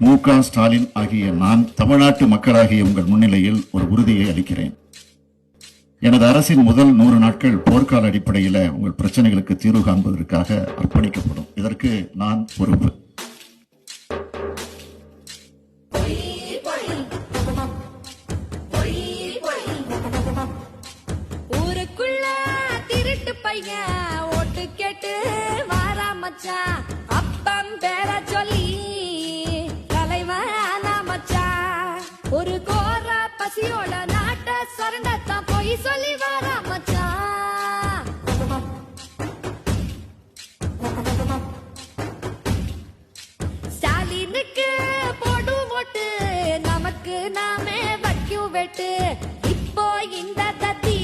மு க ஸ்டாலின் ஆகிய நான் தமிழ்நாட்டு மக்களாகிய உங்கள் முன்னிலையில் ஒரு உறுதியை அளிக்கிறேன். எனது அரசின் முதல் நூறு நாட்கள் போர்க்கால அடிப்படையில் உங்கள் பிரச்சனைகளுக்கு தீர்வு காண்பதற்காக அர்ப்பணிக்கப்படும். இதற்கு நான் பொறுப்பு. ஊருக்குள்ள திருட்டு பையன் ஓட்டு கேட்டு வாரா ஒரு கோர பசியோட நாட்ட சொரண்டத்தான் போய் சொல்லி வாரா மச்சான் ஸ்டாலினுக்கு போடும் ஓட்டு நமக்கு நாமே வைக்கும் வெட்டு. இப்போ இந்த தத்தி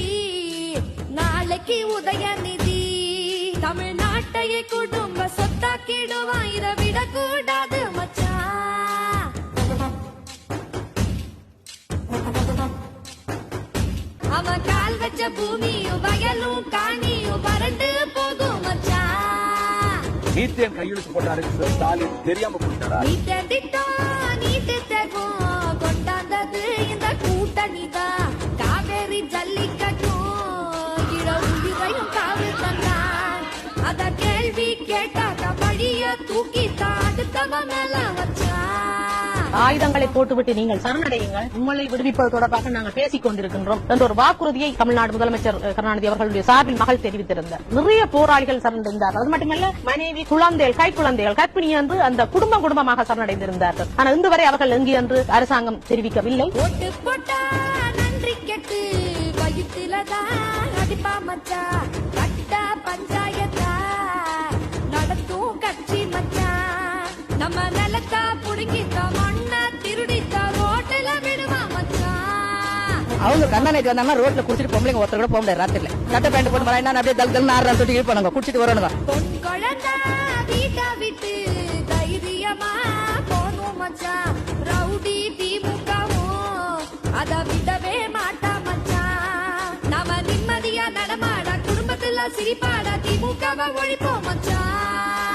நாளைக்கு உதயநிதி. தமிழ்நாட்டையே குடும்ப சொத்தாக்கிடுவான் இதை விடக்கூடாது மச்சான் அவன் கால் வச்ச பூமியும் வயலும் காணியும் வறண்டு போகும் மச்சான் மீத்தேன் கையெழுத்து போட்டாரு ஸ்டாலின் தெரியாம போயிட்டாரா? நீட்ட திட்டம் நீட்டு தகும் கொண்டாந்தது இந்த கூட்டணிதான் காவேரி ஜல்லிக்கட்டும் இள உயிரையும் காவு தந்தான். அத கேள்வி கேட்டாக்க வழிய தூக்கி அடுத்தவன் மேல வச்சான் ஆயுதங்களை போட்டுவிட்டு நீங்கள் சரணடையுங்கள். உங்களை விடுவிப்பது தொடர்பாக நாங்கள் பேசிக் கொண்டிருக்கின்றோம் என்ற ஒரு வாக்குறுதியை தமிழ்நாடு முதலமைச்சர் கருணாநிதி அவர்களுடைய சார்பில் மகள் தெரிவித்திருந்தார். நிறைய போராளிகள் சரணடைந்தார் அது மட்டுமல்ல மனைவி குழந்தைகள் கை குழந்தைகள் கற்பிணி என்று அந்த குடும்பம் குடும்பமாக சரணடைந்திருந்தார்கள். ஆனால் இன்று வரை அவர்கள் எங்கு என்று அரசாங்கம் தெரிவிக்கவில்லை. நன்றி கெட்டு அடிப்பா மச்சா. அவங்க கண்ணாநைட்டு வந்தாங்கன்னா ரோட்ல குடிச்சிட்டு பொம்பளைங்க ஒருத்தர் கூட போக முடியாது ராத்திரில. சட்டை பேண்ட் போட்டு மழை என்ன அப்படியே தல் தல் ஆறு தொட்டி இருப்பானுங்க குடிச்சிட்டு வரணுங்க நடமாட குடும்பத்தில் சிரிப்பாட திமுக ஒழிப்போம் மச்சான்.